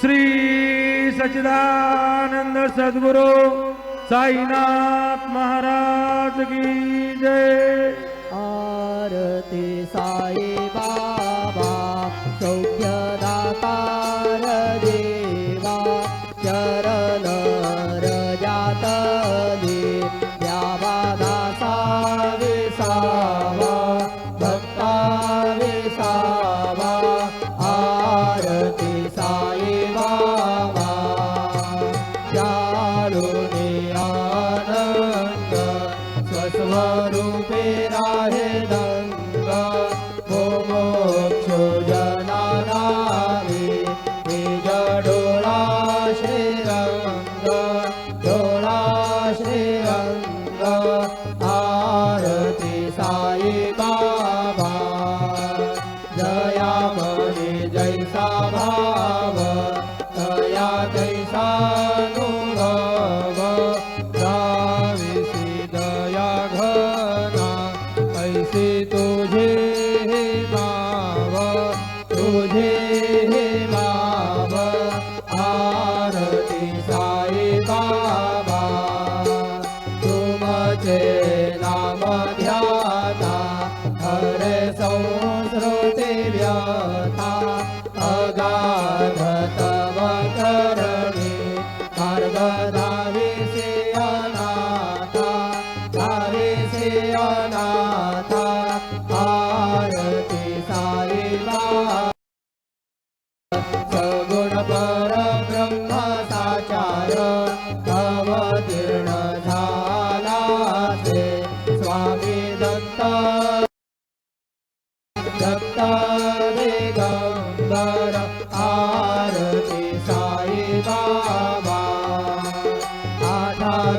श्री सचिदानन्द सद्गुरु साईनाथ महाराज की जय। आरती साई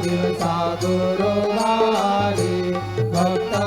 विरसा गुरुवारि भक्ता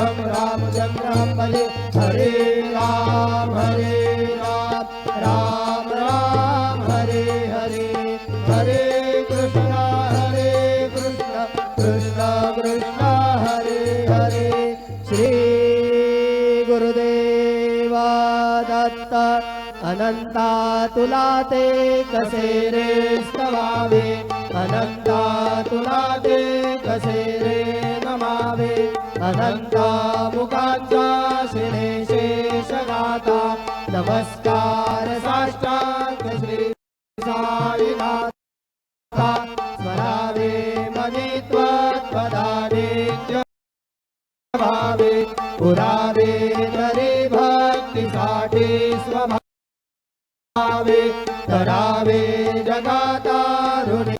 राम जग राम पले हरे राम हरे राम राम राम हरे हरे। हरे कृष्ण हरे कृष्ण कृष्ण कृष्ण हरे हरे। श्री गुरुदेवा दत्त अनन्ता तुला ते कसेरे स्वादे अनन्ता तुला ते कसेरे अहंका नमस्कार साष्टाङ्ग श्री माता परावे मणित्वाे च पुरावे नरे भक्तिसाठे स्वभावे। तरावे जगातारुणे।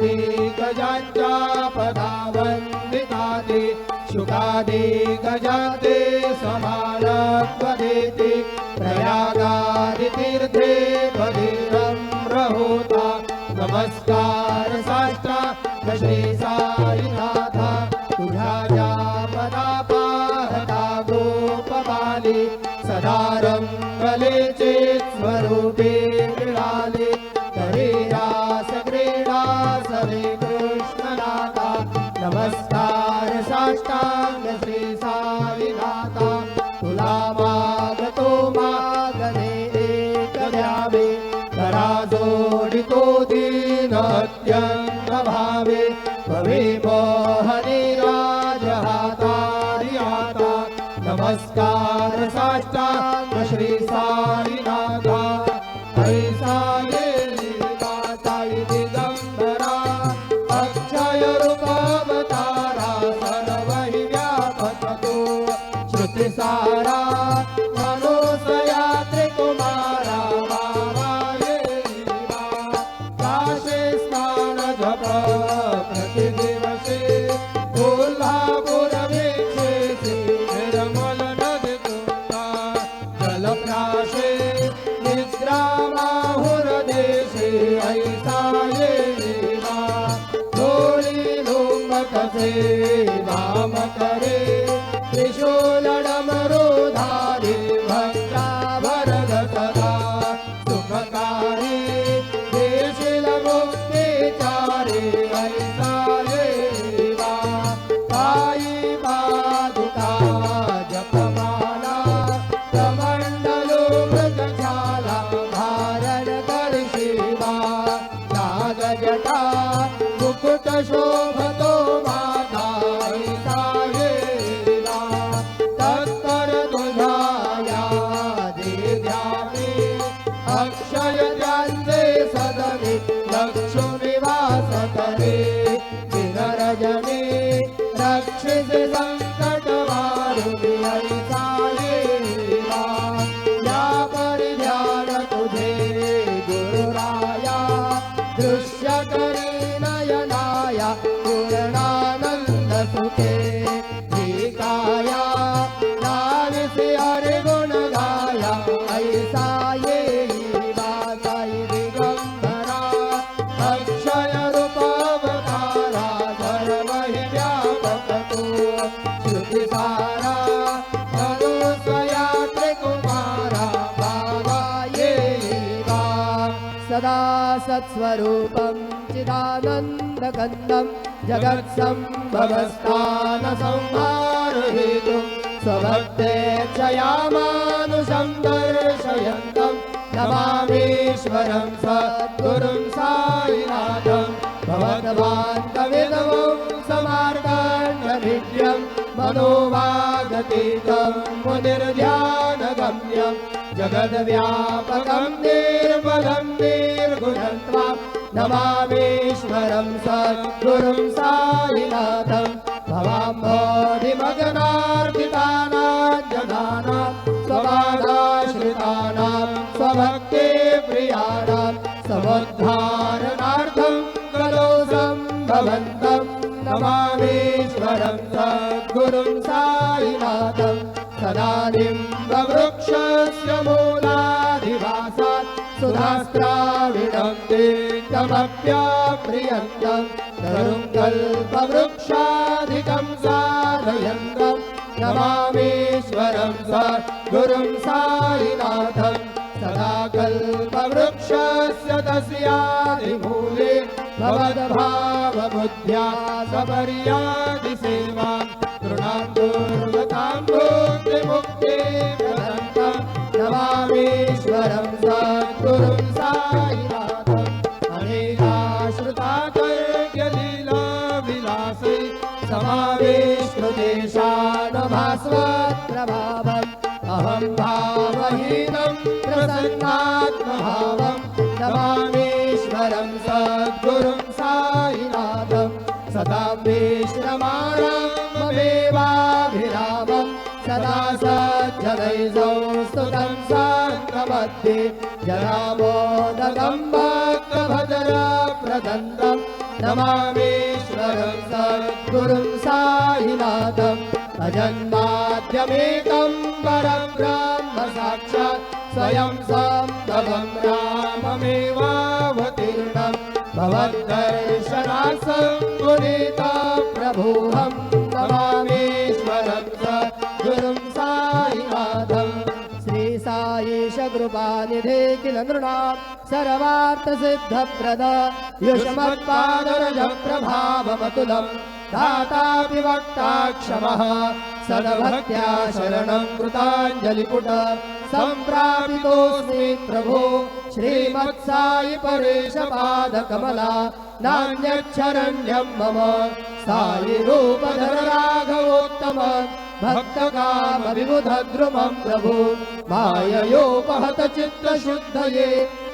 शुकादि गजाञ्चा पदावन्दितादि शुकादि गजाते समानत्वदेति प्रयागादितीर्थे पूर्णानंद सुखे गीताया नारसे हरे गुण गाया ऐसा ये बाताई दिगंबरा अक्षय सदा सत्स्वरूपं चिदानन्दगन्धम् चिदानन्दकन्दं जगत्सम्भवस्थानसंहारहेतुं स्वभक्तेच्छयामानुषं दर्शयन्तं नमामीश्वरं सद्गुरुं साईनाथं भवद्वान्तविदवं समार्ताण्डभिद्यं मनोवागतीतं मुनिर्ध्यानगम्यं जगद्व्यापकं निर्मलं त्वां नमामीश्वरं सद्गुरुं साईनाथं भवाम्भोधिमगनार्पितानां जनानां स्वबाधाश्रितानां स्वभक्ते प्रियाणां समुद्धारणार्थं कलो सम्भवन्तं। नमामीश्वरं सद्गुरुं साईनाथं सदानिम्बवृक्षस्य मूलाधिवासात् तीर्थमप्याप्रियन्तं तरुं कल्पवृक्षाधिकं साधयन्तं नमामीश्वरं सद्गुरुं साईनाथं सदा कल्पवृक्षस्य तस्यादिमूले भवद्भावबुद्ध्या सपर्यादिसेवां समावेश्रुतेशानभास्वप्रभावम् अहं भावहीनं प्रसन्नात्मभावं। नमामीश्वरं सद्गुरुं साईनाथं। सदा विश्रमाणाममेवाभिरामं सदा सज्जनैजौ स्तुतं साङ्गमध्ये जनामोदकं भक्तभद्रप्रदन्तं नमामीश्वरं सद्गुरुं साईनाथं अजन्माद्यमेकं परब्रह्म साक्षात् स्वयं सम्भवं राममेवावतीर्णं भवद्दर्शनार्थं पुनीता प्रभुहं नमामीश्वरं सद्गुरुं साईनाथम् श्री साईश कृपानिधे किल नृणां सर्वार्थसिद्धप्रद। युष्मत्पादरज दातापि वक्ता क्षमः सदभक्त्या शरणं कृताञ्जलिपुट सम्प्रापितोऽस्मि प्रभो श्रीमत्सायि परेशपादकमला नान्यच्छरण्यं मम सायि रूपधर राघवोत्तम भक्तकामविबुधद्रुमं प्रभु माययोपहत चित्तशुद्धये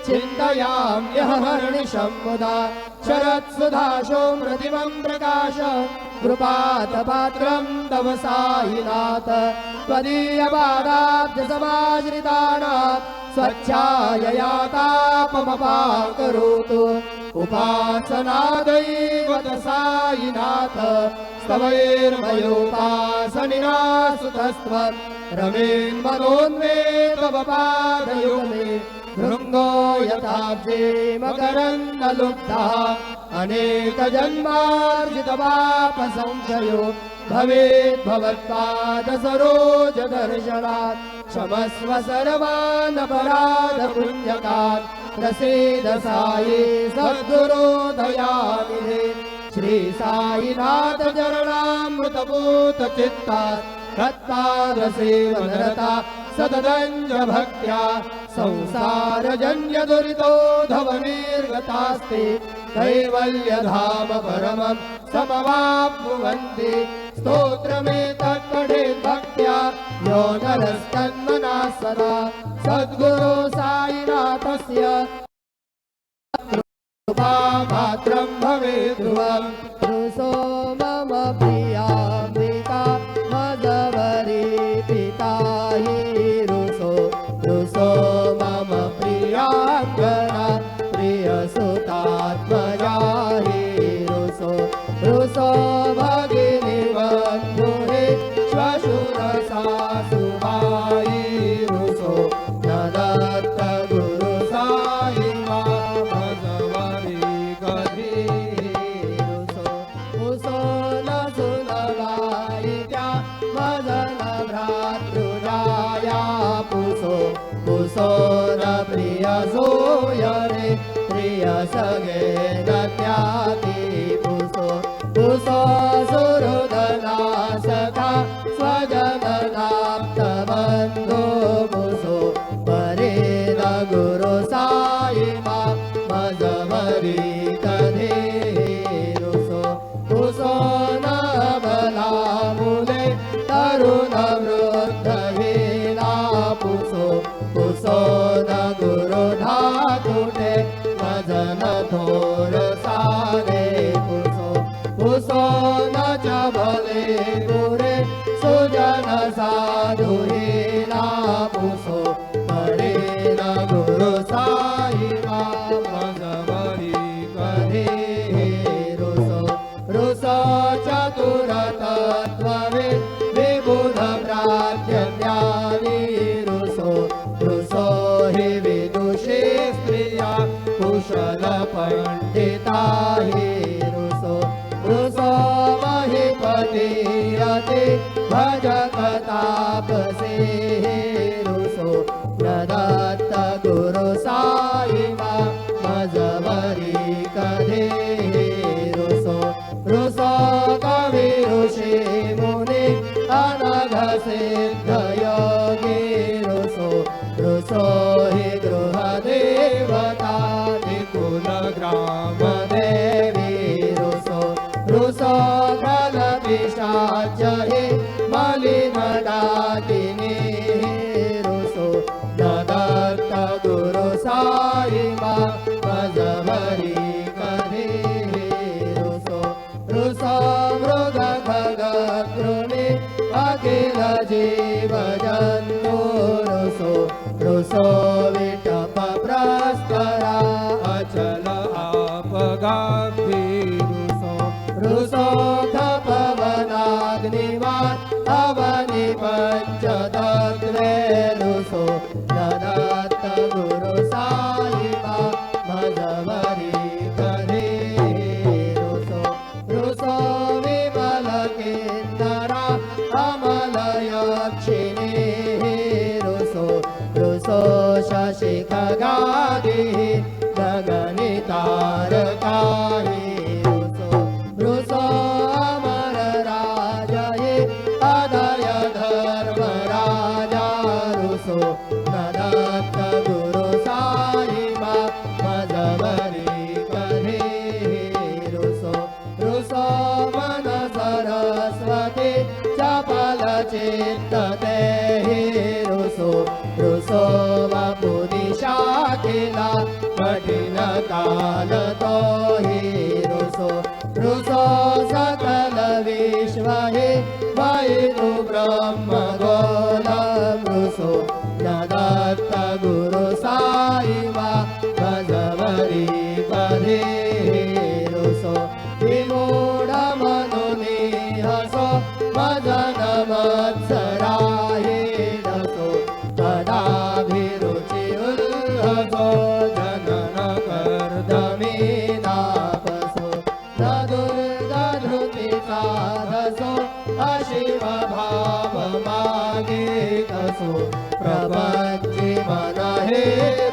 चिन्तयाम्यह हर्निशं मुदा शरत्सुधाशो मृतिमं प्रकाश। कृपातपात्रं तव सायिनाथ त्वदीयपादाब्जसमाश्रितानां स्वच्छाययातापमपाकरोतु उपासनादैव सायिनाथ स्तवैर्मयोपासनिना सुतस्त्व रमेन् मनोन्मे तव पादयुगमे भृङ्गो यथाब्जे मकरन्दलुब्धः अनेकजन्मार्जितवापसंशयो भवेत् भवत्पादसरोजदर्शनात् क्षमस्व सर्वानपराधपुण्यकात्। प्रसीद सायि सद्गुरो दयानिधे श्री साईनाथ चरणामृतभूत चित्तात् तत्पादसेवनरता सतदञ्ज भक्त्या संसारजन्य दुरितोधव निर्गतास्ते कैवल्यधाम परमं समवाप्नुवन्ति स्तोत्रमेतत्पठे भक्त्या यो नरस्तन्मना सदा सद्गुरो ध्रुवम् रुसो मम प्रियामृता corredor. ते रुसो वपुदिशा रुसो कठिनकालतो हेरुसो रुसो सकल विश्वहे भैरु ब्रह्म गो न नगत गुरु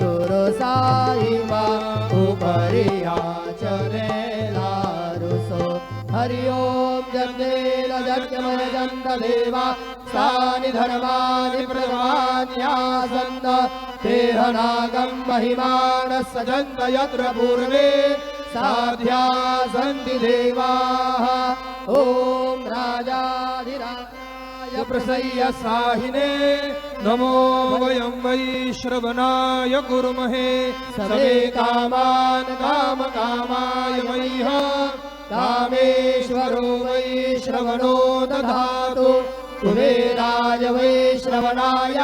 दुरसायि वाचरे दारुसो हरियो गेलमजन्त देवा सानि धर्मानि प्रमाध्यासन्त हे महिमानस्य जन्म यत्र पूर्वे साध्या सन्ति देवाः। ॐ राजा प्रसय्य साहिने। नमो वयं वै श्रवणाय गुरुमहे सह कामान् काम कामाय वयः रामेश्वरो वै श्रवणो दधातु। कुबेराय राय वै श्रवणाय।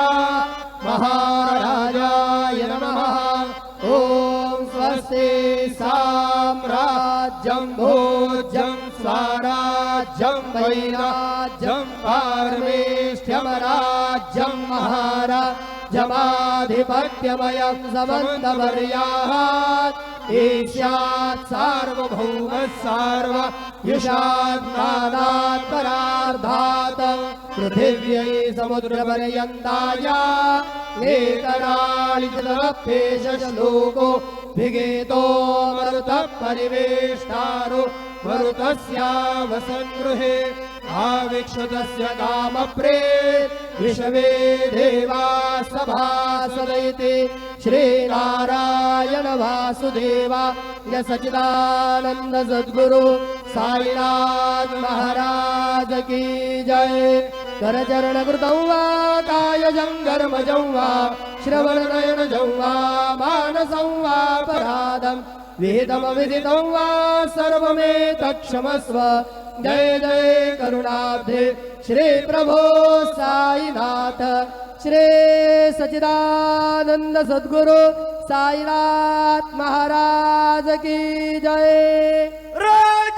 महाराजाय नमः। ॐ स्वस्ति साम्राज्यं भोज्यं स्वाराज्यं वैराज्य। पारमेष्ठ्यमराज्यं महाराजमाधिपत्यमयं समन्तवर्याः ईस्यात् सार्वभौमः सार्व युषात् परार्धात् पृथिव्यै समुद्रपर्यन्ताया एकराळितरपेश श्लोको भिगेतो मरुतः परिवेष्टारो मरुतस्यावसङ्गृहे आविक्षतस्य कामप्रे विश्वे देवा सभासदैति श्रीनारायण वासुदेवा। य सचिदानन्द सद्गुरु महाराज की जय। करचरणकृतौ वा कायजं कर्मजं वा श्रवणनयनजं वा मानसं वा परादम् विहितमविदितं वा सर्वमेतत्क्षमस्व जय जय करुणाब्धे श्रीप्रभो साईनाथ श्री सचिदानंद सद्गुरु साईनाथ महाराज की जय। श्री